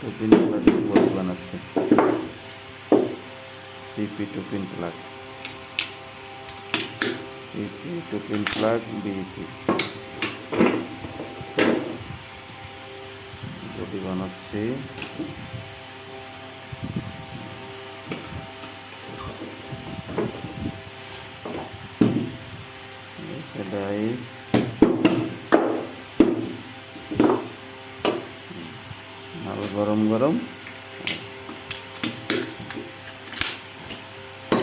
Two-pin plug body বানাচ্ছে। PP two pin plug PP two pin plug BP body বানাচ্ছি। Dies গরম গরম।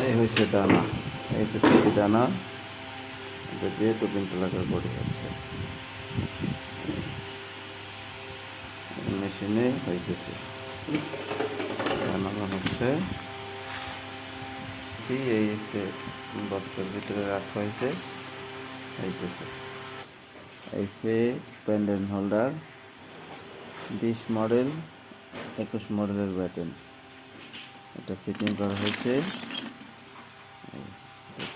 এই হয়েছে দানা, এই হচ্ছে টুপি দানা। এটা দিয়ে টুপিন প্লাগের বডি হচ্ছে। মেশিনে হইতেছে। বানানো হচ্ছে। সি এই হচ্ছে বস্তার ভিতরে রাখা হয়েছে। হইতেছে। এইসে প্যান্ডেন্ট হোল্ডার, বিশ মডেল। একুশ মডেলের ব্যাটেন। এটা ফিটিং করা হয়েছে।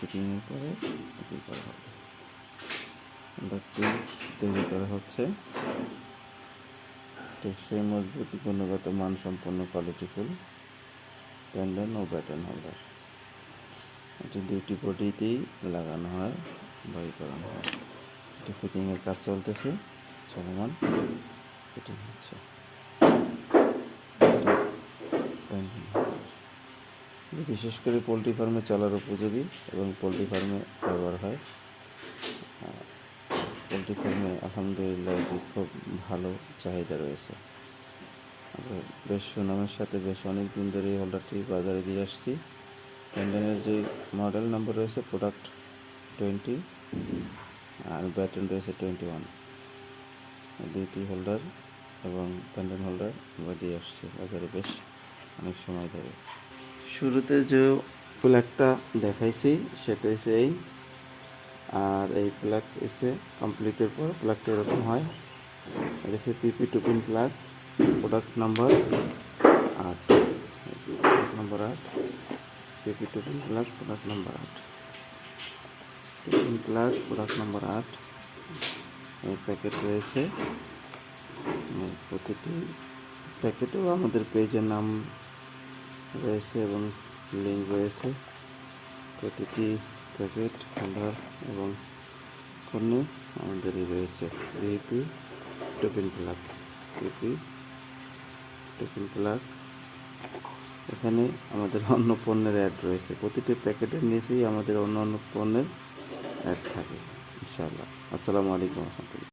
ফিটিংয়ের পরে এটি করা হবে। তৈরি করা হচ্ছে। টেকসই মজবুত গুণগত মানসম্পন্ন কোয়ালিটিফুল প্যান্ডেন্ট ও ব্যাটেন হোল্ডার এটি দুইটি বডিতেই লাগানো হয় বাই করানো হয়। এটি ফিটিংয়ের কাজ চলতেছে। চলমান ফিটিং হচ্ছে এটি pending holder। এটি বিশেষ করে পোলট্রি ফার্মে চলার উপযোগী এবং পোলট্রি ফার্মে ব্যবহার হয়। পোলট্রি ফার্মে আলহামদুলিল্লাহ খুব ভালো চাহিদা রয়েছে। বেশ সুনামের সাথে বেশ অনেক দিন ধরে এই হোল্ডারটি বাজারে দিয়ে আসছি। প্যান্ডেনের যে মডেল নাম্বার রয়েছে প্রোডাক্ট টোয়েন্টি আর ব্যাটন রয়েছে টোয়েন্টি ওয়ান দুইটি হোল্ডার এবং প্যান্ডেন হোল্ডার আমরা দিয়ে আসছি বাজারে বেশ অনেক সময় ধরে। শুরুতে যে প্লাগটা দেখাইছি, সেটা হচ্ছে এই। আর এই প্লাগ এসে কমপ্লিটের পর প্লাগটা এরকম হয়। হচ্ছে PP two pin plug product number আট। প্রোডাক্ট নাম্বার আট PP two pin plug product number আট। Two pin plug product number আট। এই প্যাকেট রয়েছে। প্রতিটি প্যাকেটেও আমাদের পেজের নাম রয়েছে এবং লিঙ্ক রয়েছে। প্রতিটি প্যাকেট হোল্ডার এবং পণ্যে আমাদেরই রয়েছে। RP two pin plug RP two pin plug. এখানে আমাদের অন্য পণ্যের অ্যাড রয়েছে। প্রতিটি প্যাকেটের নিচেই আমাদের অন্য অন্য পণ্যের অ্যাড থাকে, ইনশাআল্লাহ। আসসালামু আলাইকুম রহমতুল্লাহ।